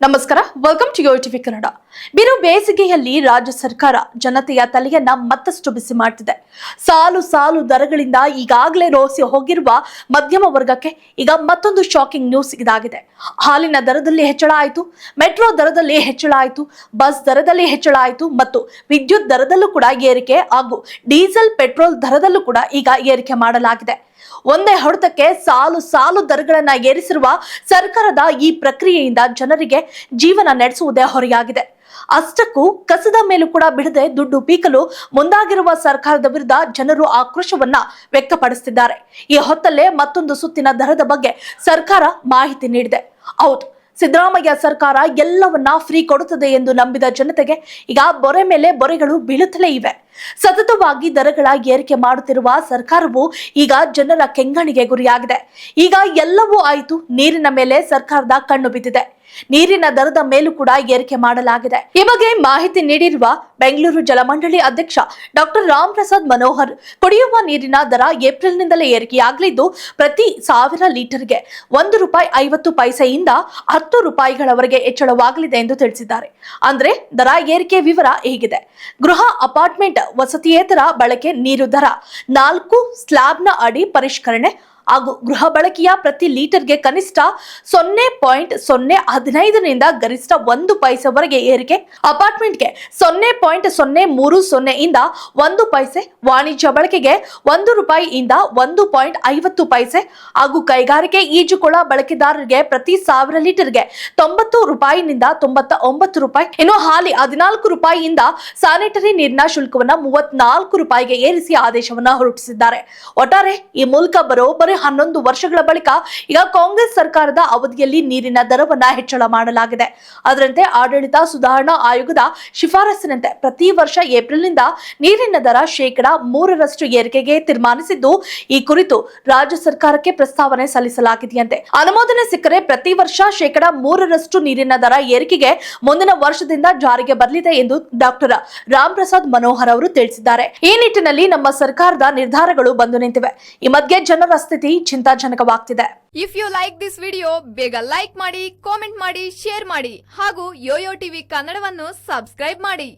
ನಮಸ್ಕಾರ. Welcome to Yo TV Kannada ಬಿರು ಬೇಸಿಗೆಯಲ್ಲಿ ರಾಜ್ಯ ಸರ್ಕಾರ ಜನತೆಯ ತಲೆಯನ್ನ ಮತ್ತಷ್ಟು ಬಿಸಿ ಮಾಡ್ತಿದೆ. ಸಾಲು ಸಾಲು ದರಗಳಿಂದ ಈಗಾಗಲೇ ರೋಸಿ ಹೋಗಿರುವ ಮಧ್ಯಮ ವರ್ಗಕ್ಕೆ ಈಗ ಮತ್ತೊಂದು ಶಾಕಿಂಗ್ ನ್ಯೂಸ್ ಇದಾಗಿದೆ. ಹಾಲಿನ ದರದಲ್ಲಿ ಹೆಚ್ಚಳ ಆಯಿತು, ಮೆಟ್ರೋ ದರದಲ್ಲಿ ಹೆಚ್ಚಳ ಆಯಿತು, ಬಸ್ ದರದಲ್ಲಿ ಹೆಚ್ಚಳ ಆಯಿತು ಮತ್ತು ವಿದ್ಯುತ್ ದರದಲ್ಲೂ ಕೂಡ ಏರಿಕೆ ಹಾಗೂ ಡೀಸೆಲ್, ಪೆಟ್ರೋಲ್ ದರದಲ್ಲೂ ಕೂಡ ಈಗ ಏರಿಕೆ ಮಾಡಲಾಗಿದೆ. ಒಂದೇ ಹೊಡೆತಕ್ಕೆ ಸಾಲು ಸಾಲು ದರಗಳನ್ನ ಏರಿಸಿರುವ ಸರ್ಕಾರದ ಈ ಪ್ರಕ್ರಿಯೆಯಿಂದ ಜನರಿಗೆ ಜೀವನ ನಡೆಸುವುದೇ ಹೊರೆಯಾಗಿದೆ. ಅಷ್ಟಕ್ಕೂ ಕಸದ ಮೇಲೂ ಕೂಡ ಬಿಡದೆ ದುಡ್ಡು ಪೀಕಲು ಮುಂದಾಗಿರುವ ಸರ್ಕಾರದ ವಿರುದ್ಧ ಜನರು ಆಕ್ರೋಶವನ್ನ ವ್ಯಕ್ತಪಡಿಸುತ್ತಿದ್ದಾರೆ ಈ ಹೊತ್ತಲ್ಲೇ ಮತ್ತೊಂದು ಸುತ್ತಿನ ದರದ ಬಗ್ಗೆ ಸರ್ಕಾರ ಮಾಹಿತಿ ನೀಡಿದೆ. ಹೌದು, ಸಿದ್ದರಾಮಯ್ಯ ಸರ್ಕಾರ ಎಲ್ಲವನ್ನ ಫ್ರೀ ಕೊಡುತ್ತದೆ ಎಂದು ನಂಬಿದ ಜನತೆಗೆ ಈಗ ಬೊರೆ ಮೇಲೆ ಬೊರೆಗಳು ಬೀಳುತ್ತಲೇ ಇವೆ. ಸತತವಾಗಿ ದರಗಳ ಏರಿಕೆ ಮಾಡುತ್ತಿರುವ ಸರ್ಕಾರವು ಈಗ ಜನರ ಕೆಂಗಣಿಗೆ ಗುರಿಯಾಗಿದೆ. ಈಗ ಎಲ್ಲವೂ ಆಯಿತು. ನೀರಿನ ಮೇಲೆ ಸರ್ಕಾರದ ಕಣ್ಣು ಬಿದ್ದಿದೆ. ನೀರಿನ ದರದ ಮೇಲೂ ಕೂಡ ಏರಿಕೆ ಮಾಡಲಾಗಿದೆ. ಈ ಬಗ್ಗೆ ಮಾಹಿತಿ ನೀಡಿರುವ ಬೆಂಗಳೂರು ಜಲಮಂಡಳಿ ಅಧ್ಯಕ್ಷ ಡಾಕ್ಟರ್ ರಾಮ್ ಪ್ರಸಾದ್ ಮನೋಹರ್, ಕುಡಿಯುವ ನೀರಿನ ದರ ಏಪ್ರಿಲ್ನಿಂದಲೇ ಏರಿಕೆಯಾಗಲಿದ್ದು, ಪ್ರತಿ ಸಾವಿರ ಲೀಟರ್ಗೆ ಒಂದು ರೂಪಾಯಿ ಐವತ್ತು ಪೈಸೆಯಿಂದ ಹತ್ತು ರೂಪಾಯಿಗಳವರೆಗೆ ಹೆಚ್ಚಳವಾಗಲಿದೆ ಎಂದು ತಿಳಿಸಿದ್ದಾರೆ. ಅಂದ್ರೆ ದರ ಏರಿಕೆ ವಿವರ ಹೀಗಿದೆ. ಗೃಹ ಅಪಾರ್ಟ್ಮೆಂಟ್ ವಸತಿಯೇತರ ಬಳಕೆ ನೀರು ದರ. ನಾಲ್ಕು ಸ್ಲ್ಯಾಬ್ನ ಅಡಿ ಪರಿಷ್ಕರಣೆ ಹಾಗೂ ಗೃಹ ಬಳಕೆಯ ಪ್ರತಿ ಲೀಟರ್ಗೆ ಕನಿಷ್ಠ ಸೊನ್ನೆ ಪಾಯಿಂಟ್ ಸೊನ್ನೆ ಹದಿನೈದರಿಂದ ಗರಿಷ್ಠ ಒಂದು ಪೈಸೆವರೆಗೆ ಏರಿಕೆ. ಅಪಾರ್ಟ್ಮೆಂಟ್ಗೆ ಸೊನ್ನೆ ಪಾಯಿಂಟ್ ಸೊನ್ನೆ ಮೂರು ಸೊನ್ನೆಯಿಂದ ಒಂದು ಪೈಸೆ, ವಾಣಿಜ್ಯ ಬಳಕೆಗೆ ಒಂದು ರೂಪಾಯಿಯಿಂದ ಒಂದು ಪಾಯಿಂಟ್ ಐವತ್ತು ಪೈಸೆ ಹಾಗೂ ಕೈಗಾರಿಕೆ ಈಜುಕೊಳ ಬಳಕೆದಾರರಿಗೆ ಪ್ರತಿ ಸಾವಿರ ಲೀಟರ್ಗೆ ತೊಂಬತ್ತು ರೂಪಾಯಿನಿಂದ ತೊಂಬತ್ತ ಒಂಬತ್ತು ರೂಪಾಯಿ. ಇನ್ನು ಹಾಲಿ ಹದಿನಾಲ್ಕು ರೂಪಾಯಿಯಿಂದ ಸ್ಯಾನಿಟರಿ ನೀರಿನ ಶುಲ್ಕವನ್ನು ಮೂವತ್ನಾಲ್ಕು ರೂಪಾಯಿಗೆ ಏರಿಸಿ ಆದೇಶವನ್ನು ಹೊರಡಿಸಿದ್ದಾರೆ. ಒಟ್ಟಾರೆ ಈ ಮೂಲಕ ಬರೋಬ್ಬರಿ ಹನ್ನೊಂದು ವರ್ಷಗಳ ಬಳಿಕ ಈಗ ಕಾಂಗ್ರೆಸ್ ಸರ್ಕಾರದ ಅವಧಿಯಲ್ಲಿ ನೀರಿನ ದರವನ್ನ ಹೆಚ್ಚಳ ಮಾಡಲಾಗಿದೆ. ಅದರಂತೆ ಆಡಳಿತ ಸುಧಾರಣಾ ಆಯೋಗದ ಶಿಫಾರಸಿನಂತೆ ಪ್ರತಿ ವರ್ಷ ಏಪ್ರಿಲ್ನಿಂದ ನೀರಿನ ದರ ಶೇಕಡಾ ಮೂರರಷ್ಟು ಏರಿಕೆಗೆ ತೀರ್ಮಾನಿಸಿದ್ದು, ಈ ಕುರಿತು ರಾಜ್ಯ ಸರ್ಕಾರಕ್ಕೆ ಪ್ರಸ್ತಾವನೆ ಸಲ್ಲಿಸಲಾಗಿದೆಯಂತೆ. ಅನುಮೋದನೆ ಸಿಕ್ಕರೆ ಪ್ರತಿ ವರ್ಷ ಶೇಕಡಾ ಮೂರರಷ್ಟು ನೀರಿನ ದರ ಏರಿಕೆಗೆ ಮುಂದಿನ ವರ್ಷದಿಂದ ಜಾರಿಗೆ ಬರಲಿದೆ ಎಂದು ಡಾಕ್ಟರ್ ರಾಮ್ ಪ್ರಸಾದ್ ಮನೋಹರ್ ಅವರು ತಿಳಿಸಿದ್ದಾರೆ. ಈ ನಿಟ್ಟಿನಲ್ಲಿ ನಮ್ಮ ಸರ್ಕಾರದ ನಿರ್ಧಾರಗಳು ಬಂದು ನಿಂತಿವೆ. ಈ ಮಧ್ಯೆ ಜನರ ಸ್ಥಿತಿ ಚಿಂತಾಜನಕವಾಗ್ತಿದೆ. If you like this video ಬೇಗ ಲೈಕ್ ಮಾಡಿ ಕಾಮೆಂಟ್ ಮಾಡಿ ಶೇರ್ ಮಾಡಿ ಹಾಗೂ ಯೋಯೋ ಟಿವಿ ಕನ್ನಡವನ್ನು ಸಬ್ಸ್ಕ್ರೈಬ್ ಮಾಡಿ.